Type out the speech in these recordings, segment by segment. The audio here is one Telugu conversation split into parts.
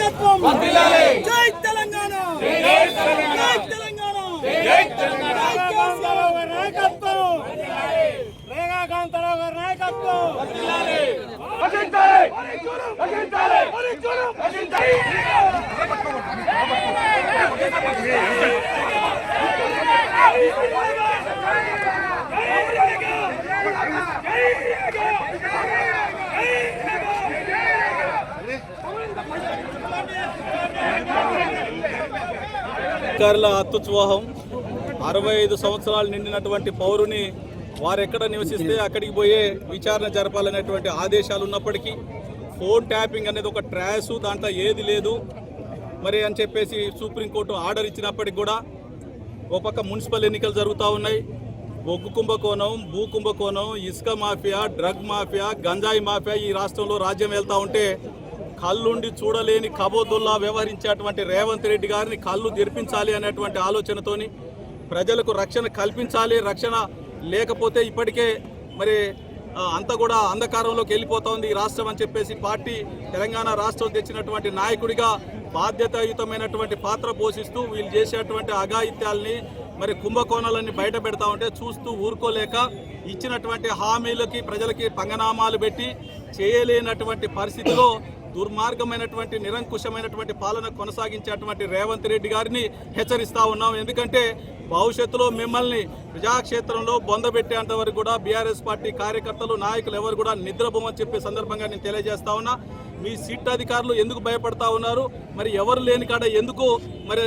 నాయకత్వం జై తెలంగాణ. జై తెలంగాణ. జై కాంతారావు గారి నాయకత్వం. రేగా కాంతారావు గారి అధికారుల అత్యుత్సాహం అరవై ఐదు సంవత్సరాలు నిండినటువంటి పౌరుని వారు ఎక్కడ నివసిస్తే అక్కడికి పోయే విచారణ జరపాలనేటువంటి ఆదేశాలు ఉన్నప్పటికీ ఫోన్ ట్యాపింగ్ అనేది ఒక ట్రాష్ దాంట్లో ఏది లేదు. మరి అని చెప్పేసి సుప్రీంకోర్టు ఆర్డర్ ఇచ్చినప్పటికి కూడా ఓ పక్క మున్సిపల్ ఎన్నికలు జరుగుతూ ఉన్నాయి. బొగ్గు కుంభకోణం భూ కుంభకోణం ఇసుక మాఫియా డ్రగ్ మాఫియా గంజాయి మాఫియా ఈ రాష్ట్రంలో రాజ్యం వెళ్తూ ఉంటే కళ్ళుండి చూడలేని కబోదుల్లా వ్యవహరించేటువంటి రేవంత్ రెడ్డి గారిని కళ్ళు తెరిపించాలి అనేటువంటి ఆలోచనతోని ప్రజలకు రక్షణ కల్పించాలి రక్షణ లేకపోతే ఇప్పటికే మరి అంతా కూడా అంధకారంలోకి వెళ్ళిపోతోంది ఈ రాష్ట్రం అని చెప్పేసి పార్టీ తెలంగాణ రాష్ట్రం తెచ్చినటువంటి నాయకుడిగా బాధ్యతాయుతమైనటువంటి పాత్ర పోషిస్తూ వీళ్ళు చేసేటువంటి అఘాయిత్యాల్ని మరి కుంభకోణాలన్నీ బయట పెడతా ఉంటే చూస్తూ ఊరుకోలేక ఇచ్చినటువంటి హామీలకి ప్రజలకి పంగనామాలు పెట్టి చేయలేనటువంటి పరిస్థితిలో దుర్మార్గమైనటువంటి నిరంకుశమైనటువంటి పాలన కొనసాగించేటువంటి రేవంత్ రెడ్డి గారిని హెచ్చరిస్తా ఉన్నాం. ఎందుకంటే భవిష్యత్తులో మిమ్మల్ని ప్రజాక్షేత్రంలో బొందబెట్టేంత వరకు కూడా బీఆర్ఎస్ పార్టీ కార్యకర్తలు నాయకులు ఎవరు కూడా నిద్రపోమని చెప్పే సందర్భంగా నేను తెలియజేస్తా ఉన్నా. మీ సిట్ అధికారులు ఎందుకు భయపడతా ఉన్నారు? మరి ఎవరు లేని కాడ ఎందుకు మరి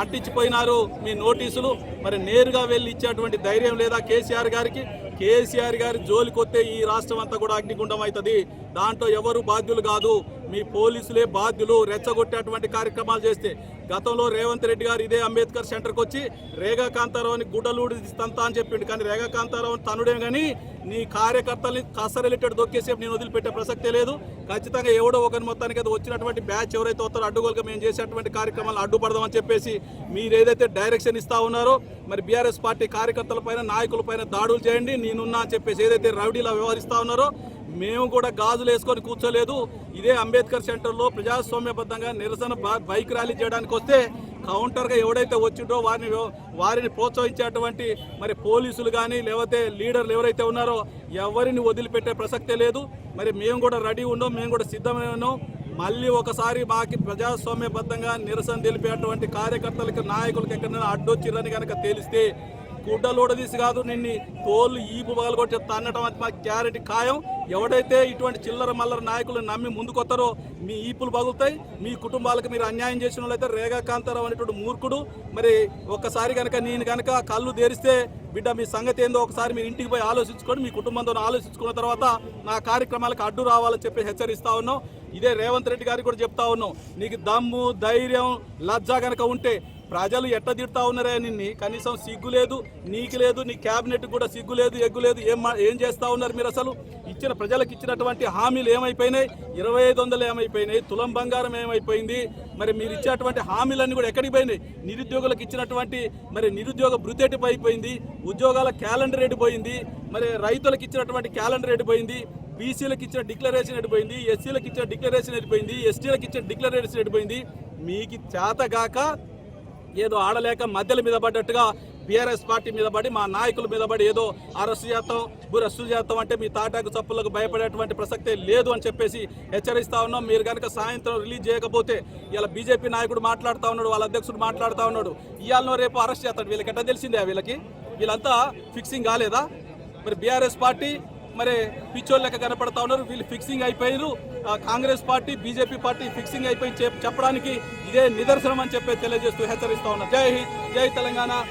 అంటించిపోయినారు మీ నోటీసులు? మరి నేరుగా వెళ్ళి ఇచ్చేటువంటి ధైర్యం లేదా కేసీఆర్ గారికి? కేసీఆర్ గారి జోలికొస్తే ఈ రాష్ట్రం అంతా కూడా అగ్నిగుండం అవుతుంది. దాంట్లో ఎవరు బాధ్యులు కాదు. మీ పోలీసులే బాధ్యులు రెచ్చగొట్టేటువంటి కార్యక్రమాలు చేస్తే. గతంలో రేవంత్ రెడ్డి గారు ఇదే అంబేద్కర్ సెంటర్కి వచ్చి రేగా కాంతారావుని గుడ్డలూడి తంతా అని చెప్పిండు. కానీ రేగా కాంతారావు తనుడే కానీ నీ కార్యకర్తల్ని కసరెలిటెడ్ దొక్కేసేపు నేను వదిలిపెట్టే ప్రసక్తే లేదు. ఖచ్చితంగా ఎవడో ఒకరి మొత్తానికి అది వచ్చినటువంటి బ్యాచ్ ఎవరైతే వస్తారో అడ్డుగోలుగా మేము చేసేటువంటి కార్యక్రమాలు అడ్డుపడదామని చెప్పేసి మీరు ఏదైతే డైరెక్షన్ ఇస్తా ఉన్నారో మరి బీఆర్ఎస్ పార్టీ కార్యకర్తల పైన నాయకుల పైన దాడులు చేయండి నేనున్నా అని చెప్పేసి ఏదైతే రౌడీలా వ్యవహరిస్తా ఉన్నారో మేము కూడా గాజులు వేసుకొని కూర్చోలేదు. ఇదే అంబేద్కర్ సెంటర్లో ప్రజాస్వామ్యబద్ధంగా నిరసన బా- బైక్ ర్యాలీ చేయడానికి వస్తే కౌంటర్గా ఎవడైతే వచ్చిండో వారిని వారిని ప్రోత్సహించేటువంటి మరి పోలీసులు కానీ లేకపోతే లీడర్లు ఎవరైతే ఉన్నారో ఎవరిని వదిలిపెట్టే ప్రసక్తే లేదు. మరి మేము కూడా రెడీ ఉన్నాం మేము కూడా సిద్ధమై ఉన్నాం. మళ్ళీ ఒకసారి మాకి ప్రజాస్వామ్యబద్ధంగా నిరసన తెలిపేటువంటి కార్యకర్తలకు నాయకులకి ఎక్కడైనా అడ్డొచ్చిరని కనుక తెలిస్తే గుడ్డలోడదీసి కాదు నిన్ను తోలు ఈపు పగలగొట్టి తన్నటం అది మా క్యారెట్ ఖాయం. ఎవడైతే ఇటువంటి చిల్లర మల్లర నాయకులను నమ్మి ముందుకొస్తారో మీ ఈపులు పగులుతాయి. మీ కుటుంబాలకు మీరు అన్యాయం చేసిన వాళ్ళైతే రేగా కాంతారావు అనేటువంటి మూర్ఖుడు. మరి ఒక్కసారి కనుక నేను కనుక కళ్ళు తెరిస్తే బిడ్డ మీ సంగతి ఏందో ఒకసారి మీరు ఇంటికి పోయి ఆలోచించుకొని మీ కుటుంబంతో ఆలోచించుకున్న తర్వాత నా కార్యక్రమాలకు అడ్డు రావాలని చెప్పి హెచ్చరిస్తా ఉన్నాం. ఇదే రేవంత్ రెడ్డి గారికి కూడా చెప్తా ఉన్నాం. నీకు దమ్ము ధైర్యం లజ్జ కనుక ఉంటే ప్రజలు ఎట్ట తిడతా ఉన్నారే నిన్ని? కనీసం సిగ్గు లేదు నీకు లేదు నీ క్యాబినెట్ కూడా సిగ్గు లేదు ఎగ్గు లేదు ఏం ఏం చేస్తా ఉన్నారు మీరు అసలు? ఇచ్చిన ప్రజలకు ఇచ్చినటువంటి హామీలు ఏమైపోయినాయి? ఇరవై ఐదు వందలు ఏమైపోయినాయి? తులం బంగారం ఏమైపోయింది? మరి మీరు ఇచ్చేటువంటి హామీలన్నీ కూడా ఎక్కడికి పోయినాయి? నిరుద్యోగులకు ఇచ్చినటువంటి మరి నిరుద్యోగ భృతేటి అయిపోయింది? ఉద్యోగాల క్యాలెండర్ ఎడిపోయింది మరి రైతులకు ఇచ్చినటువంటి క్యాలెండర్ ఎడిపోయింది బీసీలకు ఇచ్చిన డిక్లరేషన్ ఎడిపోయింది ఎస్సీలకు ఇచ్చిన డిక్లరేషన్ ఎడిపోయింది ఎస్టీలకు ఇచ్చిన డిక్లరేషన్ ఎడిపోయింది మీకు చేతగాక ఏదో ఆడలేక మధ్యల మీద పడ్డట్టుగా బీఆర్ఎస్ పార్టీ మీద పడి మా నాయకుల మీద పడి ఏదో అరెస్టు చేస్తాం బురస్టు చేస్తాం అంటే మీ తాటాకు చప్పులకు భయపడేటువంటి ప్రసక్తే లేదు అని చెప్పేసి హెచ్చరిస్తా ఉన్నాం. మీరు కనుక సాయంత్రం రిలీజ్ చేయకపోతే ఇలా బీజేపీ నాయకుడు మాట్లాడుతూ ఉన్నాడు వాళ్ళ అధ్యక్షుడు మాట్లాడుతూ ఉన్నాడు. ఇవాళనో రేపు అరెస్ట్ చేస్తాడు. వీళ్ళకి ఎట్లా తెలిసిందే వీళ్ళకి? వీళ్ళంతా ఫిక్సింగ్ కాలేదా? మరి బీఆర్ఎస్ పార్టీ మరి పిచ్చోళ్ళు లెక్క కనపడతా ఉన్నారు. వీళ్ళు ఫిక్సింగ్ అయిపోయారు Congress party BJP party fixing అయిపోయి చెప్- చెప్పడానికి ఇదే నిదర్శనం అని చెప్పి తెలియజేస్తూ హెచ్చరిస్తా ఉన్నారు. జై హింద్ జై తెలంగాణ.